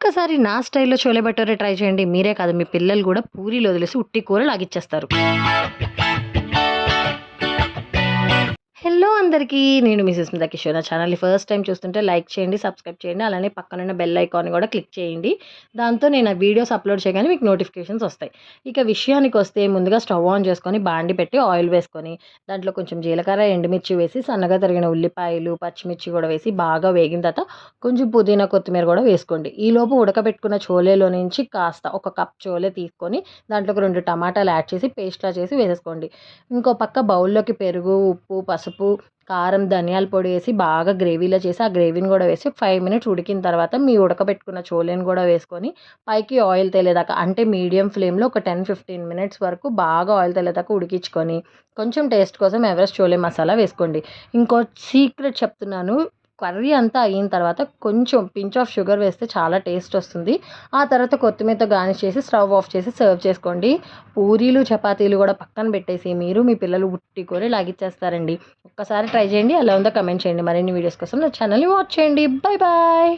ఒక్కసారి నా స్టైల్లో చోలే భటూరే ట్రై చేయండి. మీరే కాదు మీ పిల్లలు కూడా పూరీలు వదిలేసి ఉట్టి కూర లాగిచ్చేస్తారు. అందరికీ నేను మిసెస్ స్మిత కిషోర్. నా ఛానల్ని ఫస్ట్ టైం చూస్తుంటే లైక్ చేయండి సబ్స్క్రైబ్ చేయండి అలానే పక్కనున్న బెల్ ఐకాన్ కూడా క్లిక్ చేయండి. దాంతో నేను ఆ వీడియోస్ అప్లోడ్ చేయగానే మీకు నోటిఫికేషన్స్ వస్తాయి. ఇక విషయానికి వస్తే ముందుగా స్టవ్ ఆన్ చేసుకొని బాండి పెట్టి ఆయిల్ వేసుకొని దాంట్లో కొంచెం జీలకర్ర ఎండుమిర్చి వేసి సన్నగా తరిగిన ఉల్లిపాయలు పచ్చిమిర్చి కూడా వేసి బాగా వేగిన తర్వాత కొంచెం పుదీనా కొత్తిమీర కూడా వేసుకోండి. ఈలోపు ఉడకబెట్టుకున్న చోలేలో నుంచి కాస్త ఒక కప్ చోలే తీసుకొని దాంట్లోకి రెండు టమాటాలు యాడ్ చేసి పేస్ట్లా చేసి వేసేసుకోండి. ఇంకో పక్క బౌల్లోకి పెరుగు ఉప్పు పసుపు కారం ధనియాల పొడి వేసి బాగా గ్రేవీలో చేసి ఆ గ్రేవీని కూడా వేసి ఫైవ్ మినిట్స్ ఉడికిన తర్వాత మీ ఉడకబెట్టుకున్న చోలేని కూడా వేసుకొని పైకి ఆయిల్ తెలియదాకా అంటే మీడియం ఫ్లేమ్లో ఒక టెన్ ఫిఫ్టీన్ మినిట్స్ వరకు బాగా ఆయిల్ తెలియదాకా ఉడికించుకొని కొంచెం టేస్ట్ కోసం ఎవరెస్ట్ చోలే మసాలా వేసుకోండి. ఇంకో సీక్రెట్ చెప్తున్నాను. కర్రీ అంతా అయిన తర్వాత కొంచెం పించ్ ఆఫ్ షుగర్ వేస్తే చాలా టేస్ట్ వస్తుంది. ఆ తర్వాత కొత్తిమీరతో గార్నిష్ చేసి స్టవ్ ఆఫ్ చేసి సర్వ్ చేసుకోండి. పూరీలు చపాతీలు కూడా పక్కన పెట్టేసి మీరు మీ పిల్లలు ఉట్టి కూర లాగిచ్చేస్తారండి. ఒక్కసారి ట్రై చేయండి ఎలా ఉందో కమెంట్ చేయండి. మరిన్ని వీడియోస్ కోసం నా ఛానల్ని వాచ్ చేయండి. Bye bye!